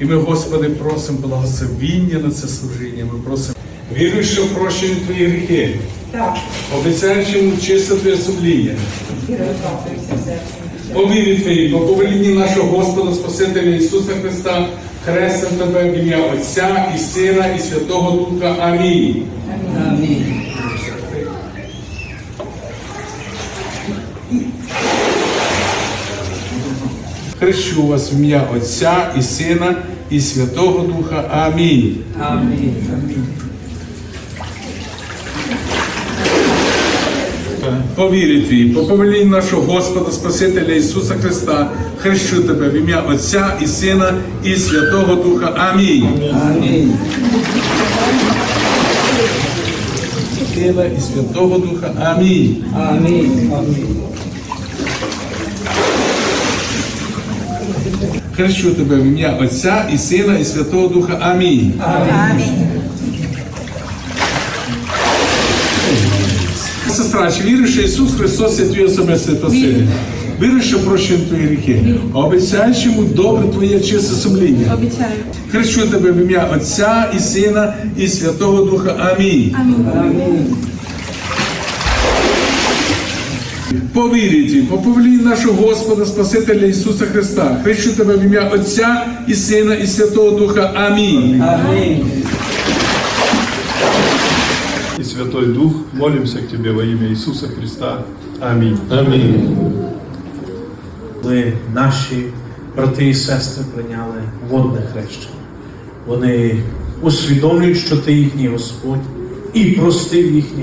І ми, Господи, просимо благословіння на це служіння. Ми просимо. Вірую, що прощені твої гріхи. Так, Обіцяєш йому чисте твоє сумління. віра оправдується серцем. По вірі твоїй, по повелінні нашого Господа Спасителя Ісуса Христа, хрестим тебе в ім'я Отця і Сина, і Святого Духа. Амінь. Амінь. Хрещу вас в ім'я Отця і Сина, і Святого Духа. Амінь. Амінь. Амінь. По вірі твій, по повелінні нашого Господа Спасителя Ісуса Христа, хрещу тебе в ім'я Отця і Сина, і Святого Духа. Амінь. Амінь. Сина і Святого Духа. Амінь. Амінь. Амінь. Хрещу тебе в ім'я Отця і Сина, і Святого Духа. Амінь. Амінь. Сестра, чи віриш, що Ісус Христос є твій особистий Спаситель? Віриш, що прощені твої гріхи? Обіцяєш йому добре твоє чисте сумління? Обіцяю. Хрещу тебе в ім'я Отця і Сина, і Святого Духа. Амінь. Амінь. По вірі твій, по повелінні нашого Господа Спасителя Ісуса Христа, хрещу тебе в ім'я Отця і Сина, і Святого Духа. Амінь. Амінь. и Святой Дух, молимся к Тебе во имя Иисуса Христа. Аминь. Аминь. коли наші брати і сестри прийняли водне хрещення. Вони усвідомлюють, що ти їхній Господь і простив їхні